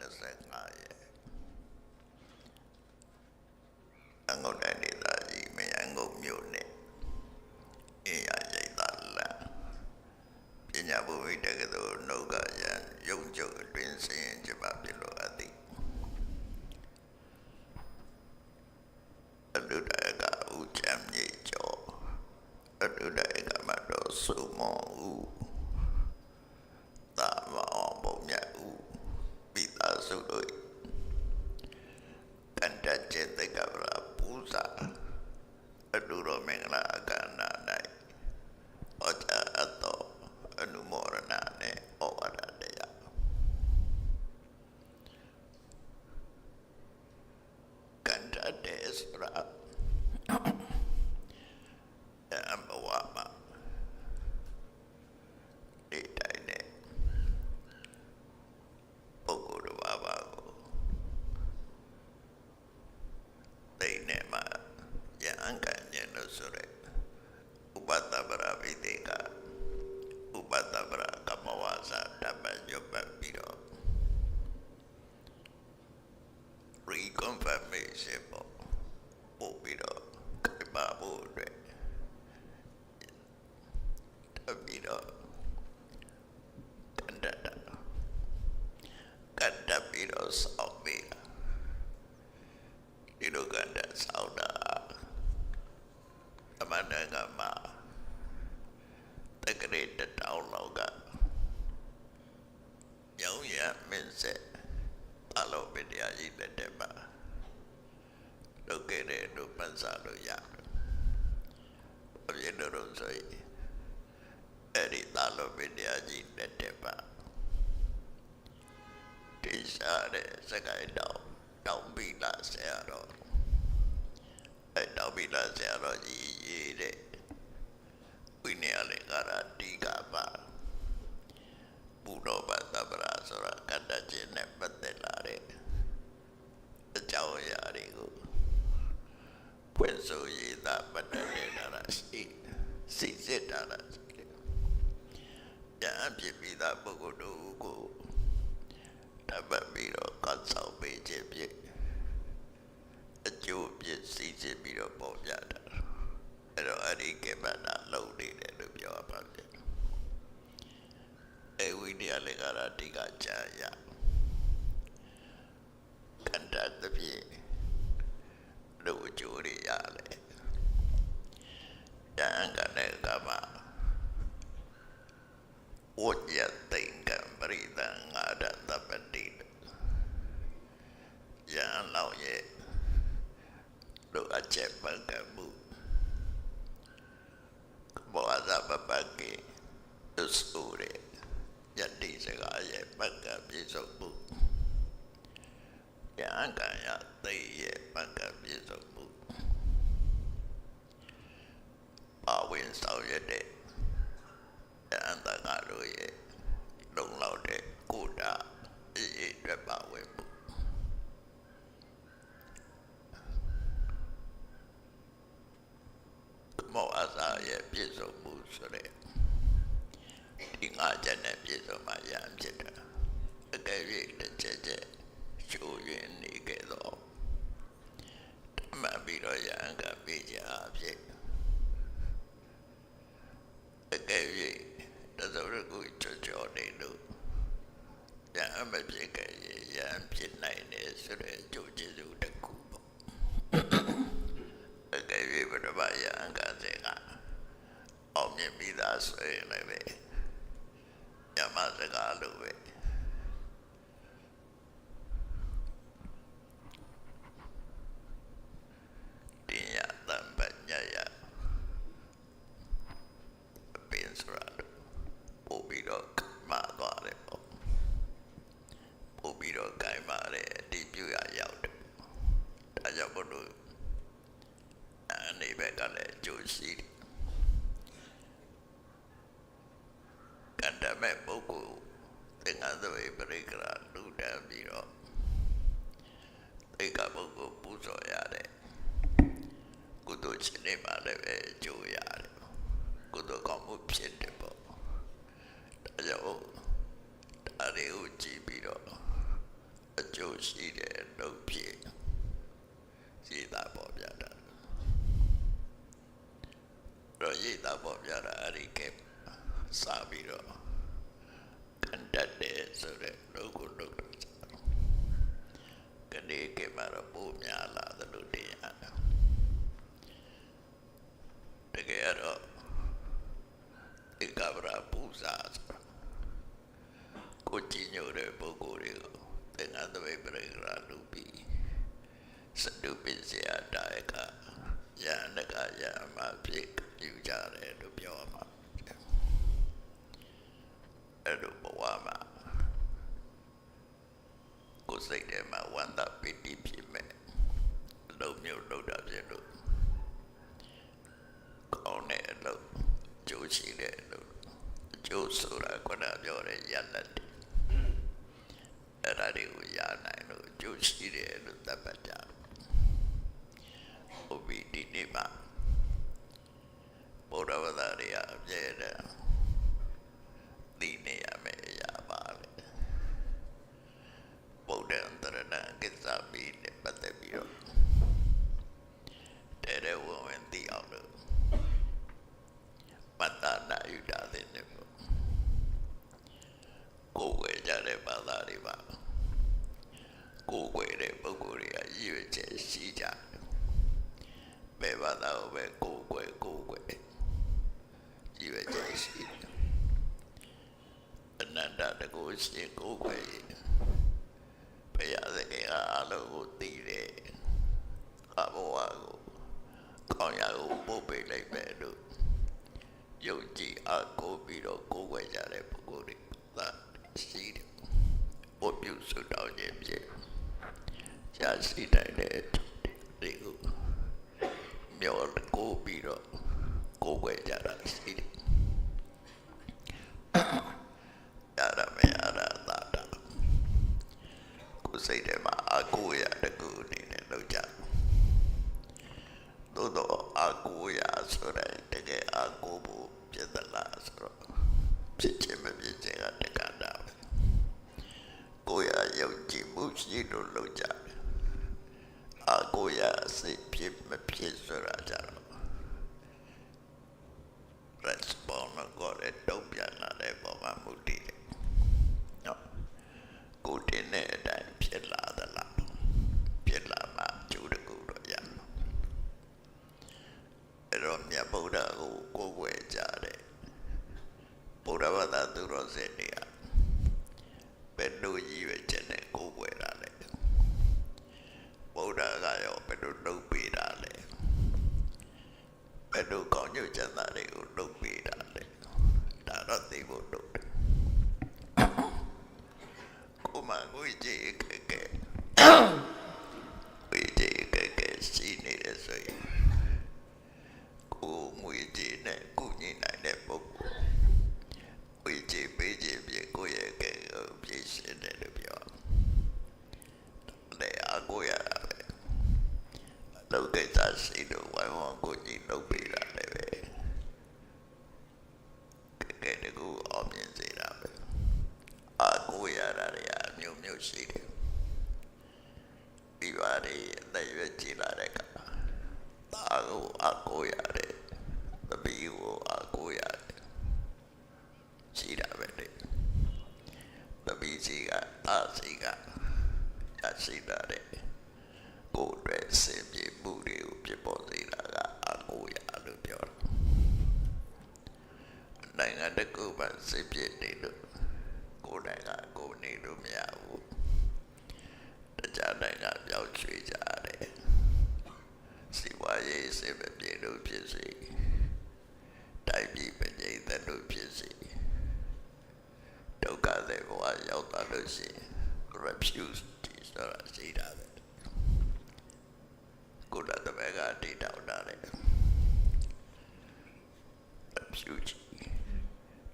25ရက်အငုတ်တိုင်းဒေသကြီးမယန်းကုန်းမြို့နယ်အေးရရိတ်သာလန်ပညာဘုဝိတက္ကသိုလ်နှုတ်ကရန်ရုံချုပ်အတွင်းစင်ကြပါပြလို့အပ်သည်အတုဒယကဥချမ်းမြေကျော်အတုဒယကမတော်စုမောဥသာမအောင်ဘုံမြတ်ဥပိသာစုတို့၏ကန္တចេတကဗရာပူဇာအတုရောမင်္ဂလာအခမ်းအနား၌ဩဇာအပ်သောအနုမောရဏနှင့်ဩဝါဒတရားကန္တ တေစရာ အမဝမဒီတိုင်းနဲ့ပုဂ္ဂိုလ်တစ်ပါးပါကိုသိနေမှာယံကံညလို့ဆိုရဲဥပတ္တပရဝိတေကဥပတ္တပရကမ္မဝါစာတပ္ပညုပ္ပပြီးတော့ reconfirmation ပေါ့ပို့ပြီးတော့ကြပါဖို့အတွက် တပြီးတော့ကန္တတာကန္တပြီးတော့စောက်ပြီးတာဒီလိုကန္တစောက်တာအမန္တကမှာတက္ကရေတတောင်းလောက်ကရောင်ရမင်းဆက်အ လောပတရားကြီးလက်ထက်မှာလုပ်ခဲ့တဲ့တို့ပန်းစားလို့ရတယ်။အပြည့်တို့ဆိုရင်အဲ့ဒီသာလို့ပင်တရားကြီးတက်တက်ပါတိစားတဲ့စကိုင်းတောင်တောင်ပိလာဆရာတော်အဲ့တောင်ပိလာဆရာတော်ကြီးရေးတဲ့ဝိနည်းလေးကရာတိကပါ ဘုရောဘသဗ္ဗရာဆိုတာကတ္တချင်းနဲ့ပတ်သက်လာတဲ့အကြောင်းအရာတွေကိုဖွင့်ဆိုရည်သာပတ်သက်နေတာရှိစိတ်စစ်တာလားရှိတယ်ဉာဏ်ဖြစ်ပြီးသားပုဂ္ဂိုလ်တို့ကိုတပတ်ပြီးတော့ကတ်ဆောင်ပေးခြင်းဖြင့်အကျိုးပြည့်စည်ခြင်းပြီးတော့ပေါ်ပြတာအဲ့တော့အဲ့ဒီကေမနာလုံးနေတယ်လို့ပြောပါမယ် အဲဝိနည်းလည်းကရာတိကကြာရကန္တတပြည့်လို့အကျိုးရရလေဉာဏ်ကလည်းကမှာ ဝဉ္ဇတိင်္ဂံပရိသံငါရတပတိယံလောင်ရဲ့လူအချက်ပကမှုဘောဇပပကေသုစုရယတိစကားရဲ့ပကပြည့်စုံမှုယံကံယသိရဲ့ပကပြည့်စုံမှုအဝင်ဆောင်ရတဲ့အန္တငါတို့ရဲ့လုံလောက်တဲ့ကိုယ်တာအေးအေးအတွက်ပါဝင်မှုမောအစာရဲ့ပြည့်စုံမှုဆိုတဲ့ ဒီငါချက်နဲ့ပြည့်စုံမှရံဖြစ်တာအကယ်၍တစ်ချက်ချက်ချိုးရင်းနေခဲ့တော့မှန်ပြီးတော့ရံကပေးကြအဖြစ်အကယ်၍တသောရကိုချောချောနေလို့ရံမဖြစ်ခဲ့ရင်ရံဖြစ်နိုင်တယ်ဆိုတဲ့အကျိုးကျေးဇူးတစ်ခုပေါ့အကယ်၍ဘုရားရံကတဲ့ကအောင်မြင်ပြီးသားဆိုရင်လည်းပဲညမ စကားလိုပဲတင်ရတံပညာယပင်စရာပို့ပြီးတော့မာသွားတယ်ပေါ့ပို့ပြီးတော့ကြိုင်မာတယ်ဒီပြူရရောက်တယ်ဒါကြောင့်ဘုလို့အနေဘက်ကလည်းကြိုးရှိတယ်ကန္တ မဲ့ပုဂ္ဂိုလ်သင်္ကန်းသဝေပရိကရာလူတန်းပြီးတော့သိက္ခာပုဂ္ဂိုလ်ပူဇော်ရတယ်ကုသိုလ်ရှင်နေပါလည်းပဲကြိုးရတယ်ကုသိုလ်ကောင်းမှုဖြစ်တယ်ပေါ့ဒါကြောင့်ဒါတွေကိုကြည့်ပြီးတော့အကျိုးရှိတဲ့လုပ်ဖြစ်စီတာပေါ်ပြတာတော့ရေးတာပေါ်ပြတာအဲ့ဒီကစာပြီးတော့ကန် တတ်တယ်ဆိုတဲ့လုပ်ကိုလုပ်တော့ကနေကမှာတော့ပို့များလာသလိုတရားတကယ်တော့ဒီကဗရာပူဇာဆိုတာကိုကြည်ညိုတဲ့ပုဂ္ဂိုလ်တွေကိုသင်္ကန်းသပိတ်ပရိကရာလူပြီးစတုပစ္စယတာယကယန္တကယမဖြစ်ယူကြတယ်လို့ပြောမှာ အဲ့လိုဘဝမှာကိုယ်စိတ်ထဲမှာဝန္တာပီတိဖြစ်မဲ့အလုံးမျိုးလုံးတာဖြစ်လို့ကောင်းတဲ့အလုပ်ကြိုးရှိတဲ့အလုပ်အကျိုးဆိုတာကနပြောတဲ့ရလက်တွေအဲ့ဒါတွေကိုရနိုင်လို့ကြိုးရှိတယ်လို့သတ်မှတ်ကြတယ်ဟုတ်ပြီဒီနေ့မှာဘုရားဝဒရိယအပြည့်တဲ့ ဒီနေရမယ်ရပါလေဗုဒ္ဓံတရဏကိစ္စမီနဲ့ပတ်သက်ပြီးတော့တဲတဲ့ဝင်ဝင်သိအောင်လို့ပတ္တနာယူတာတဲ့နေပေါ့ကိုယ်ဝဲကြတဲ့ဘာသာတွေပါကိုယ်ဝဲတဲ့ပုဂ္ဂိုလ်တွေကရည်ရွယ်ချက်ရှိကြတယ်ဘယ်ဘာသာကိုပဲကိုယ်ဝဲကိုယ်ဝဲရည်ရွယ်ချက်ရှိတယ် အနန္တတကုရှင်ကိုယ်ဝဲဘုရားသခင်ကအလုံးကိုသိတယ်အဘောဝကိုကောင်းရာကိုပို့ပေးလိုက်မယ်လို့ယုံကြည်အကိုပြီးတော့ကိုယ်ဝဲကြတဲ့ပုဂ္ဂိုလ်တွေသာရှိတယ်ဘုပြုစုတောင်းခြင်းဖြင့်ရရှိနိုင်တဲ့ဒီကိုမျောကိုပြီးတော့ကိုယ်ဝဲကြတာရှိတယ်ရရမရရသာတာကိုယ် စိတ်ထဲမှာအကိုရတကူအနေနဲ့လောက်ကြသို့တော့အကိုရဆိုတဲ့တကယ်အကိုဖို့ဖြစ်သလားဆိုတော့ဖြစ်ခြင်းမဖြစ်ခြင်းကတက္ကတာပဲကိုရယုံကြည်မှုရှိလို့လောက်ကြတယ်အကိုရစိတ်ဖြစ်မဖြစ်ဆိုတာကြတော့ response ကိုလည်းတုံ့ပြန်လာတဲ့ပုံမှန်မှုတည်တယ်နော်ကိုတင်တဲ့အတိုင်း ဖြ Oh! အတွက်စင်ပြေမှုတွေကိုဖြစ်ပေါ်စေတာကအကိုရလို့ပြောတယ်နိုင်ငံတစ်ခုမှစင်ပြေနေလို့ကိုယ်တိုင်ကကိုယ်နေလို့မရဘူးတခြားနိုင်ငံပြောင်းရွှေ့ကြတယ်စီဝါရေးစင်မပြေလို့ဖြစ်စီတိုင်းပြည်မငြိမ်သက်လို့ဖြစ်စီဒုက္ခတွေဘဝရောက်သွားလို့ရှိရင် refuse ဆိုတာရှိတာပဲကိုယ်တော်တပည့်က တည်တောင်းတာလေဖြူချီ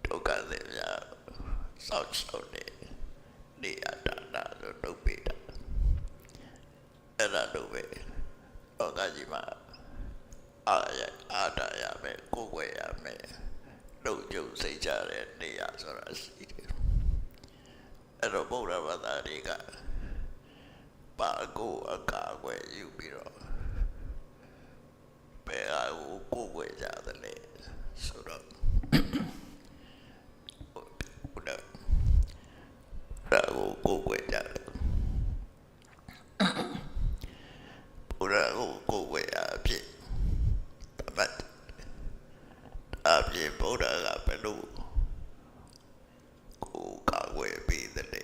ဒုက္ခတွေများစောက်ရှောက်နေနေရတာနာဆိုလုပ်ပေးတာအဲ့ဒါလို့ပဲလောကကြီးမှာအာရအာတာရမယ်ကိုယ်ွယ်ရမယ်လုံကျုံစိတ်ကြတဲ့နေရာဆိုတာရှိတယ်အဲ့တော့ဗုဒ္ဓဘာသာတွေကပါကိုအကာအကွယ်ယူပြီးတော့ ဘယ်ဟာကိုကိုယ်ွယ်ကြတယ်လဲဆိုတော့ဘုရားရာကိုကိုယ်ွယ်ကြတယ်ဘုရားကိုကိုယ်ွယ်ရအဖြစ်တပတ်အဖြစ်ဘုရားကဘယ်လိုကိုယ်ကာကွယ်ပေးတယ်လဲ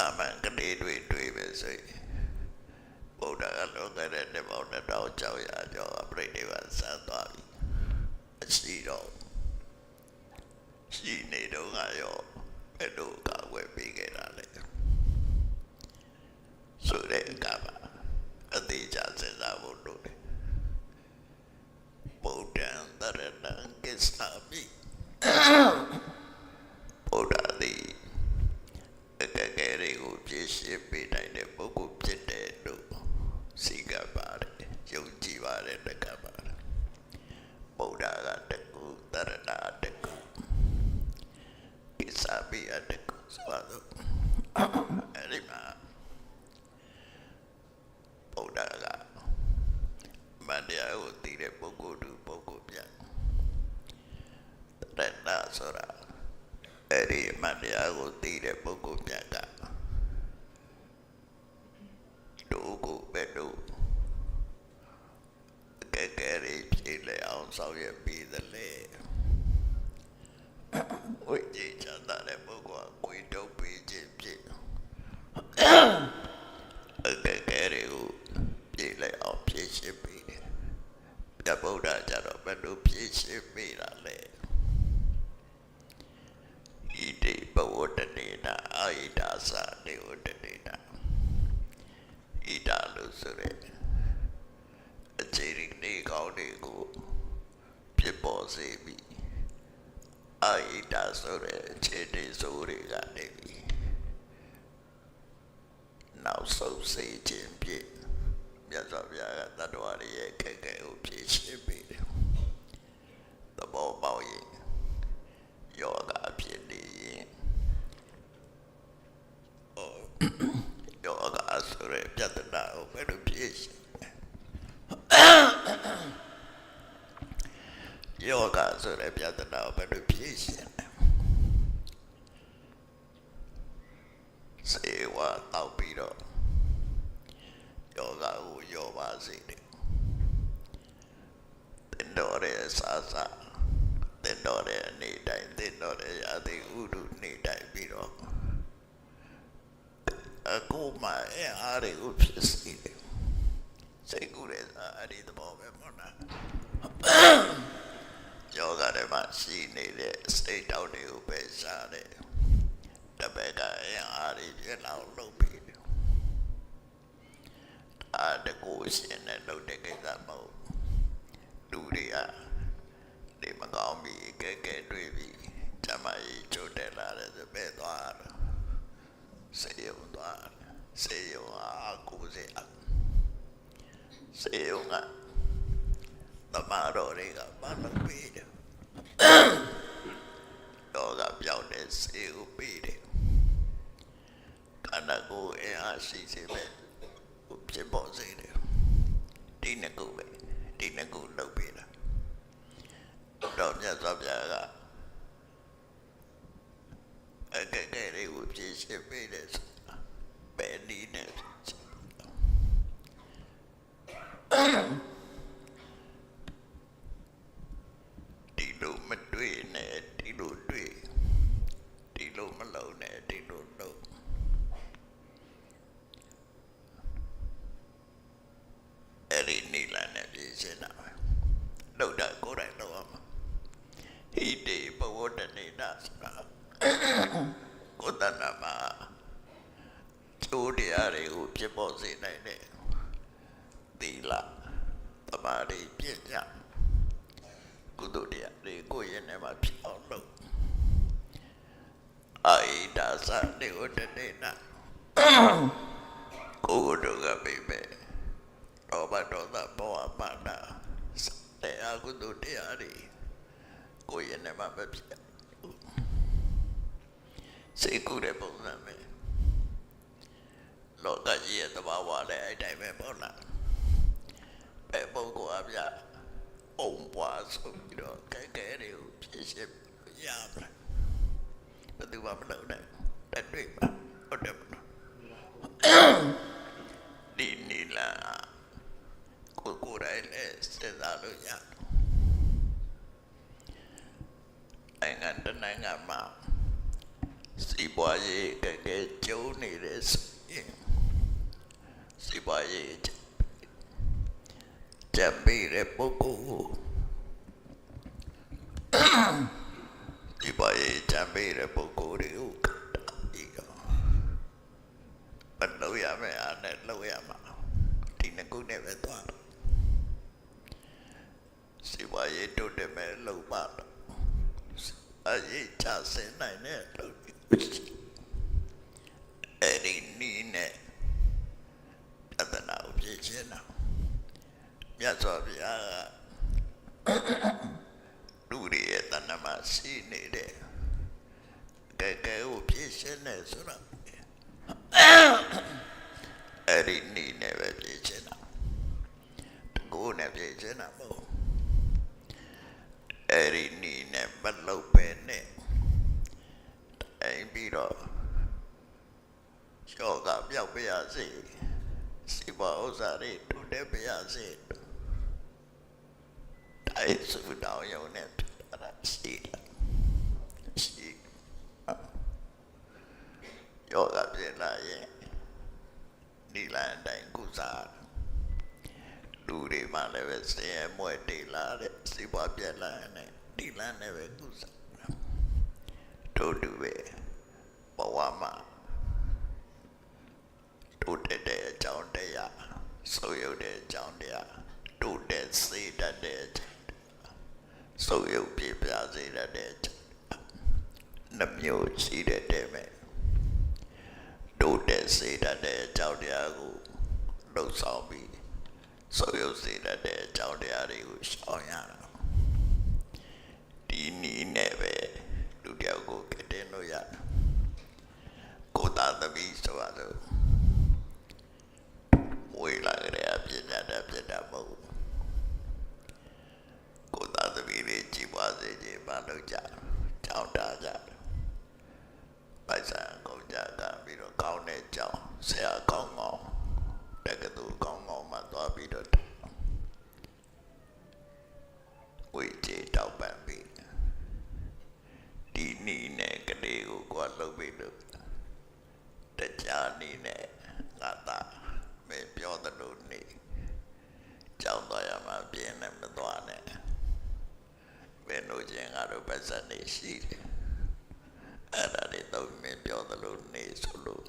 အမှန်ကလေးတွေတွေ့ပဲဆိုရင်ဘုရားကလောကရဲ့တပေါင်းတစ်တောင်ကြောက်ရကြောအပြိဋိဘဆန်းသွားပြီအရှိတော့ရှိနေတော့ကရောဘယ်လိုကာကွယ်ပေးခဲ့တာလဲဆိုတဲ့အခါမှာအသေးချာစဉ်းစားဖို့လိုတယ်ဗုဒ္ဓံတရဏံကိစ္ဆာမိဗုဒ္ဓသည်အကယ်ကယ်တွေကိုပြည့်ရှင်းပေးနိုင်တဲ့ပုဂ္ဂိုလ်ဖြစ်တဲ့လို့စိတ်ကပါတယ်ယုံကြည်ပါတယ်တကပါတယ်ဗုဒ္ဓကတကူတရဏတကူကိ စ္ဆာမိအတကူဆိုတော့အဲ့ဒီမှာဗုဒ္ဓကမန္တရားကိုသိတဲ့ပုဂ္ဂိုလ်သူပုဂ္ဂိုလ်ပြတဏ္ဍဆိုတာအဲ့ဒီမန္တရားကိုသိတဲ့ပုဂ္ဂိုလ်ပြကဒုကိုပဲတို့အကဲကဲရီဖြစ်လေအောင်ဆောင်ရပြီးသ တွေကိုဖြစ်ပေါ်စေပြီးအာဣဒာဆိုရဲအခြေအနေဆိုတွေကနေပြီးနောက်ဆုံးစေခြင်းဖြင့်မြတ်စွာဘုရားကတတ္တဝါတွေရဲ့ခက်ခဲကိုဖြေရှင်းပေးတယ်။သဘောပေါက်ရင်ယောဂဖြစ်နေရင်အော်ယောဂဆိုရပြဿနာကိုဘယ်လိုဖြေရှင်း ယောဂဆိုရပြဿနာကိုဘယ်လိုဖြေရှင်းလဲစေဝါတောက်ပြီးတော့ယောဂကိုယောပါစေတယ်တင်တော်ရဲ့စာစာတင်တော်ရဲ့နေတိုင်းတင်တော်ရဲ့အတိဥဒုနေတိုင်းပြီးတော့အခုမှအဲအားတွေကိုဖြစ်စီတယ်စိတ်ကူးတဲ့အဲ့ဒီသဘောပဲမဟုတ်လား ယောဂတွေမှာရှိနေတဲ့စိတ်တောက်တွေကိုပဲရှားတယ်တပည့်ကအင်အားကြီးပြည့်လောက်လုပ်ပြီးတယ်အာတကူရှင်နဲ့လုပ်တဲ့ကိစ္စမဟုတ်လူတွေကဒီမကောင်းပြီကဲကဲတွေ့ပြီဇမကြီးချိုးတက်လာတယ်ဆိုပဲသွားတယ်စေယုံသွားတယ်စေယုံအားကိုစေအစေယုံကတ မတော်တွေကဘာလုပ်ပြီးတယ်တော့ကပြောင်းတဲ့စေကိုပြီးတယ်ခန္ဓာကိုယ်အင်အားရှိစေပဲဖြစ်ပေါ်စေတယ်ဒီနှစ်ခုပဲဒီနှစ်ခုလုပ်ပေးတာတော့မြတ်စွာဘုရားကအကဲကဲတွေကိုဖြည့်ရှင်းပေးတယ်ဆိုတာဘယ်နည်းနဲ့ဖြည့်ရှင်းဒီလိုမတွေ့နဲ့ဒီလိုတွေ့ဒီလိုမလုံးနဲ့ဒီလိုလုံး အဲ့ဒီနိလန်နဲ့ပြည့်စင်တာပဲလောက်တာကိုယ်တိုင်တော့မှာဟိတေဘဝတနေနာဆိုတာကိုယ်တဏ္ဍမှာကျိုးတရားတွေကိုဖြစ်ပေါ်စေနိုင်တဲ့သီလသမာဓိပညာကုသိုလ်တရားတွေကိုယ့်ရဲ့နေမှာဖြစ်အောင်လုပ်အာဣဒါသနေဝတနေနာကိုယ်တို့ကပြိပဲ ဒေါဘဒေါသမောဟမာနတရားကုသိုလ်တ ရားတွေကိုယ်ရဲ့နဲ့မှမဖြစ်စိတ်ကူးတဲ့ပုံစံပဲလောကကြီးရဲ့သဘာဝလည်းအဲ့တိုင်းပဲပေါ့လားပဲပုဂ္ဂိုလ်အပြအုံပွားဆိုပြီးတော့ကဲကဲတွေကိုဖြစ်ရှင်းရမယ်ဘယ်သူမှမလုပ်နိုင်ဘူးတွေ့ပါဟုတ်တယ်မလားဒီနီလာကိုယ်ကိုယ်တိုင်လည်းစဉ်းစားလို့ရတယ် နိုင်ငံတစ်နိုင်ငံမှာစီးပွားရေးကကဲကျုံနေတဲ့ဆိုရင်စီးပွားရေးကြံပေးတဲ့ပုဂ္ဂိုလ်ကိုစီးပွားရေးကြံပေးတဲ့ပုဂ္ဂိုလ်တွေကိုကတာပြီးတော့မလုပ်ရမယ့်အားနဲ့လုပ်ရမှာဒီနှစ်ခုနဲ့ပဲသွားတော့စီးပွားရေးတိုးတက်မဲ့လုပ်ပါတော့ အရေးချစင်နိုင်တဲ့လုပ်အဲ့ဒီနီးနဲ့ပြဿနာကိုဖြေရှင်းတာမြတ်စွာဘုရားကလူတွေရဲ့တဏ္ဍမှာရှိနေတဲ့ကဲကဲကိုဖြေရှင်းနေဆိုတော့အဲ့ဒီနီးနဲ့ပဲဖြေရှင်းတာတကူနဲ့ဖြေရှင်းတာမဟုတ်ဘူးအဲ့ဒီနီးနဲ့ မလုပ်ပဲနဲ့အိမ်ပြီးတော့ယောဂပြောက်ပြရစေစီပါဥစ္စာတွေတူတဲ့ပြရစေတိုင်းစုတောင်းရုံနဲ့အဲ့ဒါရှိတယ်ရှိယောဂပြလာရင်ဒီလန်တိုင်းကုစားလူတွေမှလည်းပဲဆင်းရဲမွဲတေလာတဲ့စီပွားပြက်လာတဲ့ ဒီလန်နဲ့ပဲကုစားတို့တူပဲဘဝမှာတို့တက်တဲ့အကြောင်းတရားဆိုရုပ်တဲ့အကြောင်းတရားတို့တက်စေတတ်တဲ့အကြောင်းတရားဆိုရုပ်ပြပြစေတတ်တဲ့အကြောင်းနှမျိုးရှိတဲ့တဲမဲ့တို့တက်စေတတ်တဲ့အကြောင်းတရားကိုလှုပ်ဆောင်ပြီးဆိုရုပ်စေတတ်တဲ့အကြောင်းတရားတွေကိုရှောင်ရတာ ဒီနည်းနဲ့ပဲလူတယောက်ကိုကတဲ့လို့ရတယ်ကိုယ်သားသမီးဆိုရလို့ဝေလာကြတဲ့အပြညာတတ်ပြတာမဟုတ်ဘူးကိုယ်သားသမီးလေးကြည်ပွားစေခြင်းမလုပ်ကြကြောင်းတာကြပိုက်ဆံကုန်ကြကပြီးတော့ကောင်းတဲ့ကြောင်းဆရာကောင်းကောင်းတက္ကသိုလ်ကောင်းကောင်းမှသွားပြီးတော့ဝေကျေတောက်ပံပြီးဒီ နီးနဲ့ကလေးကိုကွာလုပ်ပြီးလို့တကြားနီးနဲ့ငါသာမင်းပြောသလိုနေကြောင်းသွားရမှာပြင်းနဲ့မသွားနဲ့ဘယ်လိုချင်းကတော့ပတ်စံနေရှိတယ်အဲ့ဒါတွေတော့မင်းပြောသလိုနေဆိုလို့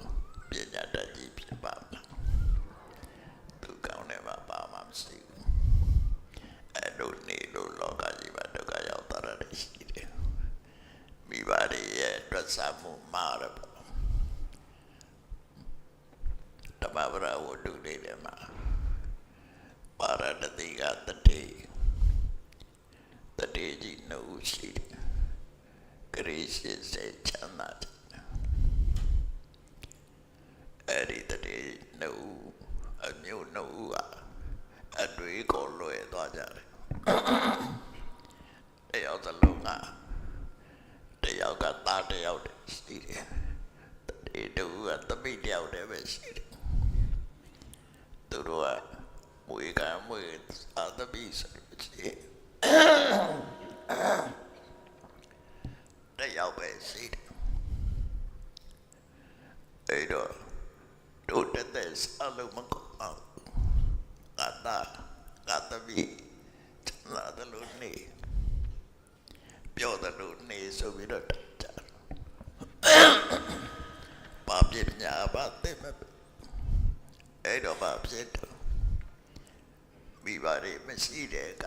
ပညာတတ်ကြီးဖြစ်ပါမှာသူကောင်းတယ်မှာပါမှမရှိဘူးအဲ့လိုနေလို့လောကကြီးမှာဒုက္ခရောက်တာတွေရှိတယ် မိဘတွေရဲ့အတွက်ဆမှုမှားတယ်ပေါ့တမဗရာဝတ္ထုလေးတွေမှာပါရတတိကတတိတတိကြီးနှုတ်ရှိတယ်ဂရိရှိစေချမ်းသာတယ်အဲ့ဒီတတိနှုတ်အမျိုးနှုတ်ကအတွေ့ကိုလွယ်သွားကြတယ်တယောက်သလုံးကတယောက်ကသားတယောက်တည်း ရှိတယ်တတိတူကတပိတယောက်တည်းပဲရှိတယ်သူတို့ကမွေကမွေသာတပိဆိုလို့ရှိရင်တယောက်ပဲရှိတယ်အဲ့တော့တို့တက်တဲ့စားလို့မကောင်းအောင်ငါသားငါသမီးချမ်းသာတယ်လို့နေပြောတယ်လို့နေဆိုပြီးတော့တက်ကြတယ်ဘာပြစ်ညာဘာတဲ့မအဲ့တော့ဘာဖြစ်တော့ မိဘတွေမရှိတဲ့က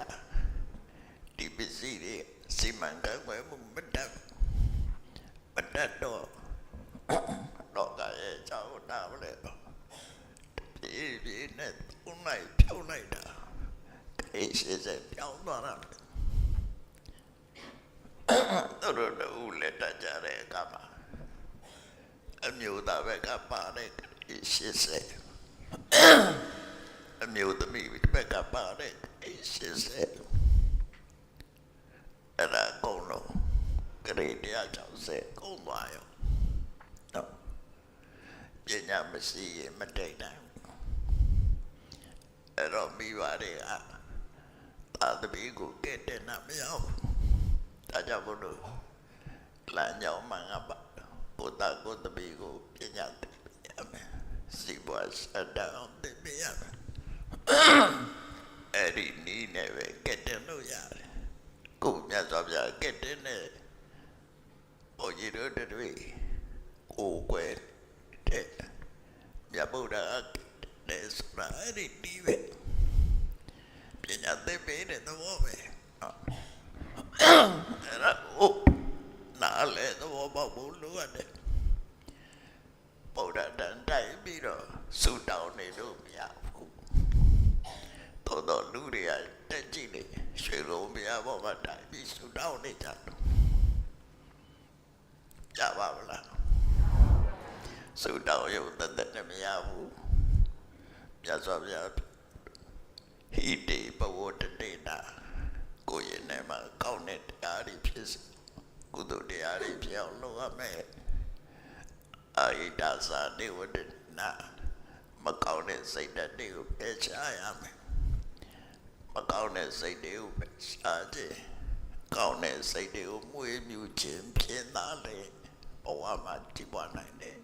ဒီပစ္စည်းတွေစီမံကံွယ်မှုမတတ်မတတ်တော့တော့ကရဲ့ကြောက်တာမလဲပြေးပြေးနဲ့သုံးလိုက်ဖြုံး80ပြောင်းသွားတာလေသူတို့တို့လက်တကြတဲ့အခါမှာအမျိုးသားဘက်ကပါတဲ့80 အမျိုးသမီးဘက်ကပါတဲ့80အဲ့ဒါကုန်လို့ဂရေ160ကုန်သွားရောနော်ပညာမရှိရင်မတိတ်နိုင်ဘူးအဲ့တော့မိဘတွေကသာသမီကိုကဲ့တဲ့နာမရောက်ဒါကြောင့်ဘုလို့လမ်းကြောင်းမှငါပါကိုတာကိုသမီကိုပညာသိရမယ်စီပွားစတဲ့အောင်သိရမယ် အဲ့ဒီနီးနဲ့ပဲကဲ့တဲ့လို့ရတယ်ကိုမြတ်စွာဘုရားကဲ့တဲ့နဲ့ဘုန်းကြီးတို့တွေကိုယ်ွယ်တဲ့မြတ်ဗုဒ္ဓတဲ့ဆိုတာအဲ့ဒီဒီပဲပညာသိပေးတဲ့သဘောပဲဟုတ်အဲ့ဒါကိုနားလေသဘောပေါက်ဖို့လိုရတယ်ဗုဒ္ဓတန်တိုက်ပြီးတော့ဆူတောင်းနေလို့မရဘူး တော်တော်လူတွေကတက်ကြည့်နေရွှေလုံးမရဘောမှာတိုက်ပြီးဆူတောင်းနေကြတယ်ကြပါမလားဆူတောင်းရုံတသက်နဲ့မရဘူးမြတ်စွာဘုရားဟိတေဘဝတတေနာကိုယ်ရဲ့နဲ့မှာကောင်းတဲ့တရားတွေဖြစ်စေကုသိုလ်တရားတွေဖြစ်အောင်လုပ်ရမယ်အာဟိတသာနေဝတနာမကောင်းတဲ့စိတ်ဓာတ်တွေကိုဖယ်ရှားရမယ် မကောင်းတဲ့စိတ်တွေကိုဖယ်ရှားခြင်းကောင်းတဲ့စိတ်တွေကိုမွေးမြူခြင်းဖြစ်လာလေဘဝမှာတည်ပွားနိုင်တယ်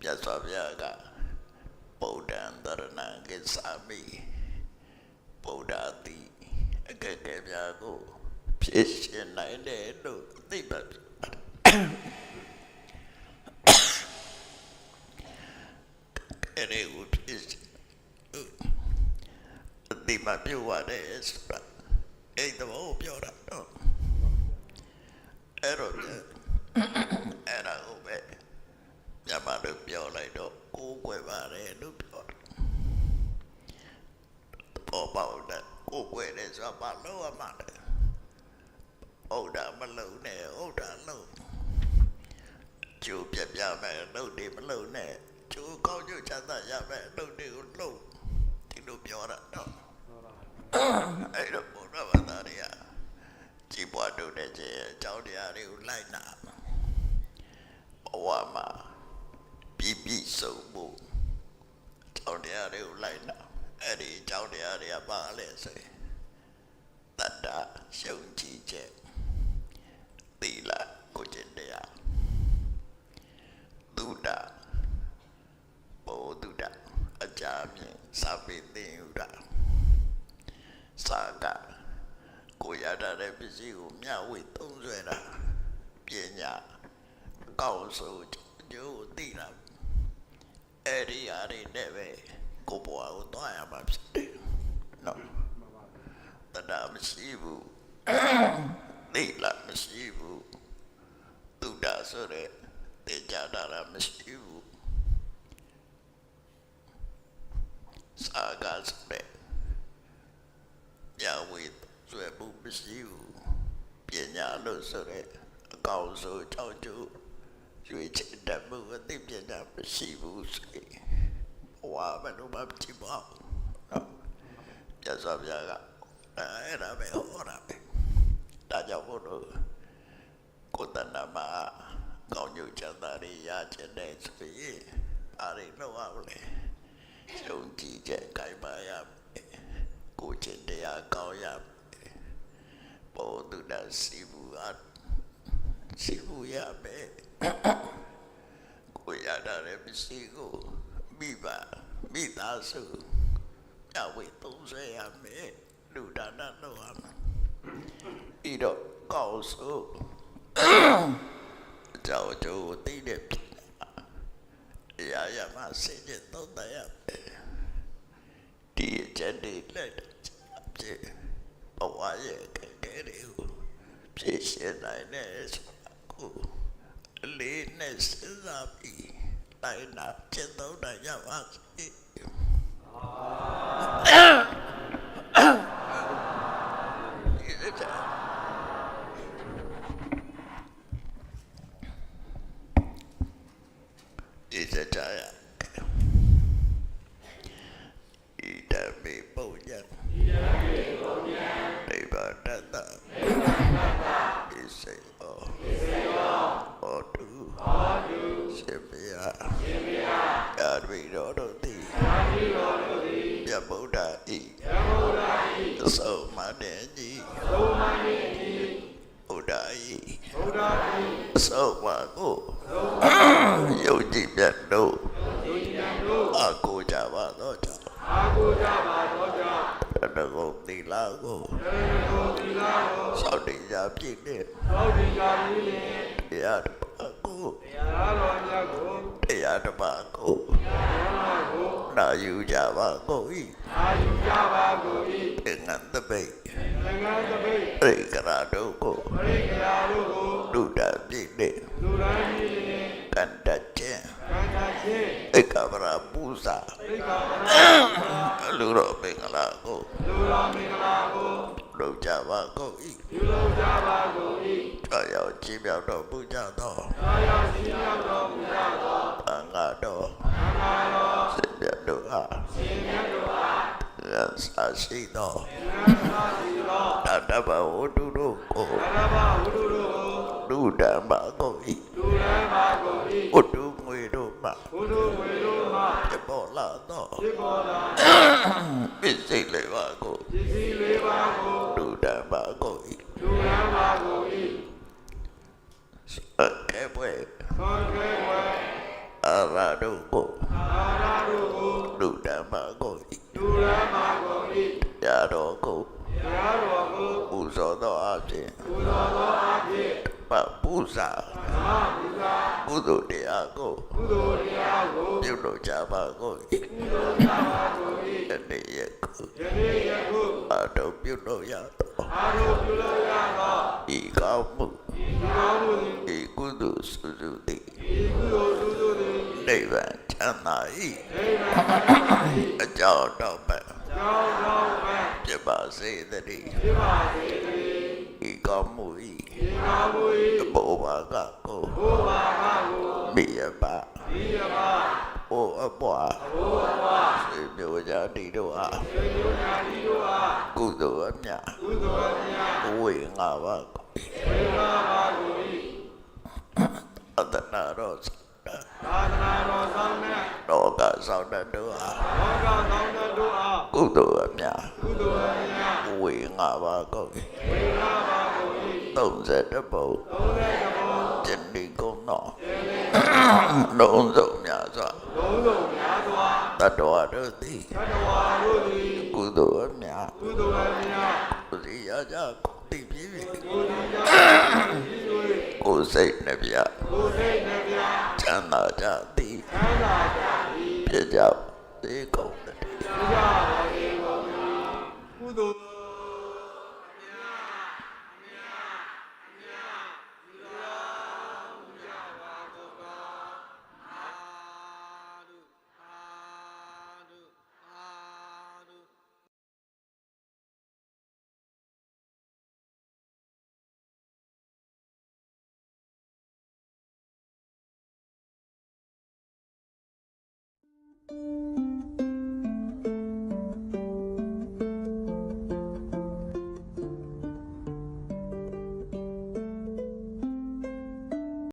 မြတ်စွာဘုရားကဗုဒ္ဓံတရဏံကိသာမိဗုဒ္ဓတိအကဲကဲများကိုဖြစ်ရှင်နိုင်တယ်လို့သိပါပြီအဲ့ဒီကိုဖြစ် ရှင်အတိမပြုတ်ရတယ်ဆိုတာအဲ့ဒီဘောပြောတာနော်အဲ့တော့အဲ့ဒါကိုပဲညမတို့ပြောလိုက်တော့ကိုးကွယ်ပါတယ်လို့ပြောတယ်ပေါ်ပေါက်တဲ့ကိုယ်ွယ်တဲ့ဆိုပါလို့အမှန်တ ယ်ဟုတ်တာမလုံနဲ့ဟုတ်တာလုံကျိုးပြပြမဲ့လုံတွေမလုံနဲ့ကျိုးကောင်းကျိုးချမ်းသာရမဲ့လုံတွေကိုလုံဒီလိုပြောတာတော့အဲ့တော့ဘုရားဘာသာတွေကကြည်ပွားတို့တဲ့ကျအကြောင်းတရားတွေကိုလိုက်နာဘဝမှာပြည့်ပြည့်စုံဖို့အကြောင်းတရားတွေကိုလိုက်နာအဲ့ဒီအကြောင်းတရားတွေကပါလဲဆိုရင်တတ္တရှုံကြည်ချက်သီလကိုကျင့်တရားသုဒ္ဓဘောဓုဒ္ဓအကြမြင်သဗ္ဗေသင်္ဥဒ္ဓ သာကကိုရတဲ့ပစ္စည်းကိုမျှဝေသုံးဆွဲတာပညာကောင်းဆိုကျိုးသိတာအဲ့ဒီအရင်နဲ့ပဲကိုဘွားကိုတွားရမှာဖြစ်တယ်နော်တဒါမရှိဘူးသိလားမရှိဘူးသူဒါဆိုတဲ့တေကြတာလားမရှိဘူးစာကဆိုတဲ့ ညာဝေဆွဲဘူးမရှိဘူးပညာလို့ဆိုတဲ့အကောင်ဆိုကြောက်ကြရွေချတတ်မှုအသိပညာမရှိဘူးဆိုရင်ဝါမလို့မကြည့်ပါဘူးနော်ပြတ်စွာပြားကအဲ့ဒါပဲဟောတာပဲဒါကြောင့်ဘုလို့ကိုယ်တဏ္ဍမှာကောင်းကျိုးချမ်းသာတွေရချင်တဲ့ဆိုရင်အားရလို့ရမလဲယုံကြည်ချက်ကြိုင်ပါရမယ် ကိုယ်ချင်တရားကောင်းရမယ်ဘောဓုဒစီဘူးအစီဘူးရမယ်ကိုရတာလည်းမရှိကိုမိဘမိသားစုအဝေသုံးဆွဲရမယ်လူဒါနလုပ်ရမယ်ပြီးတော့ကောက်စုကြောက်ကြိုးတိတဲ့အရာရမစင်တဲ့သုံးတရားပဲဒီအချက်တွေလက် ဖြစ်ဘဝရဲ့ကဲကဲတွေကိုဖြစ်ရှင်နိုင်တဲ့ဆိုတာကိုအလေးနဲ့စဉ်းစားပြီးတိုင်းနာကျင့်သုံးနိုင်ကြပါစေ စကြရဣဒံမေပုံညံဣဒံမေပုံညံဒိဗ္ဗတတ္တဒိဗ္ဗတတ္တဣစေယောဣစေယောဟောတုဟောတု ရှင်ဘု ကိုဤလူလုပ်ကြပါကိုဤကြောက်ရောက်ချင်းမြောက်တော်ပူကြသောကြောက်ရောက်ချင်းမြောက်တော်ပူကြသောအင်္ဂါတော်အင်္ဂါတော်စေပြတ်တို့အားစေပြတ်တို့အားရသရှိသောရသရှိသောတတ္တဗဝတ္တုတို့ကိုတတ္တဗဝတ္တုတို့ကိုလူဓမ္မကိုဤလူဓမ္မကိုဤဝတ္တုငွေတို့မှဝတ္တုငွေတို့မှဖြစ်ပေါ်လာသောဖြစ်ပေါ်လာပစ္စည်းလေးပါကိုပစ္စည်းလေးပါကို ကဲပွဲသောကဲပွဲအာရတို့ကိုအာရတို့ကိုလူဓမ္မကိုဤလူဓမ္မကိုဤရာတော်ကိုရာတော်ကိုပူဇော်သောအဖြစ်ပူဇော်သောအဖြစ်ပပူဇာမပူဇာကုသိုလ်တရားကိုကုသိုလ်တရားကိုပြုလုပ်ကြပါကိုကုသိုလ်ကြပါကို ဤတနေ့ယခုယနေ့ယခုအာတော်ပြုလုပ်ရသောအာတော်ပြုလုပ်ရသောဤကောင်းမှုဤကောင်းမှုဤကုသိုလ်စုစုသည်ဤကုသိုလ်စုစုသည်နိဗ္ဗာန်ချမ်းသာ၏နိဗ္ဗာန်ချမ်းသာ၏အကြောင်းတော့မဲ့အကြောင်းတော့မဲ့ပြပါစေတည်းပြပါစေတည်းဤကောင်းမှု၏ဤကောင်းမှု၏ဘောဘာကကိုဘောဘာကကိုမိယပါမိယပါ အိုအပွားအိုအပွားစေမျိုးကြတိတို့အားစေမျိုးကြတိတို့အားကုသိုလ်အမြတ်ကုသိုလ်အမြတ်ဝေငါပါကိုဝေငါပါကိုဤအတနာရောသာသနာတော်ဆောင်တဲ့လောကဆောင်တဲ့တို့အားလောကဆောင်တဲ့တို့အားကုသိုလ်အမြတ်ကုသိုလ်အမြတ်ဝေငါပါကိုဝေငါပါကိုဤ30ပုံ30ပုံကျင့်ဒီကုန်းတော် လုံးစုံများစွာလုံးစုံများစွာတတ္တဝါတို့သည်တတ္တဝါတို့သည်ကုသိုလ်အမြတ်ကုသိုလ်အမြတ်ကုသိရကြကုသိပြည့်ပြည့်ကုသိရကြကိုယ်စိတ်နှပြကိုယ်စိတ်နှပြချမ်းသာကြသည်ချမ်းသာကြသည်ပြကြသေကုန်တည်းပြကြပါစေကုန်ကုသိုလ်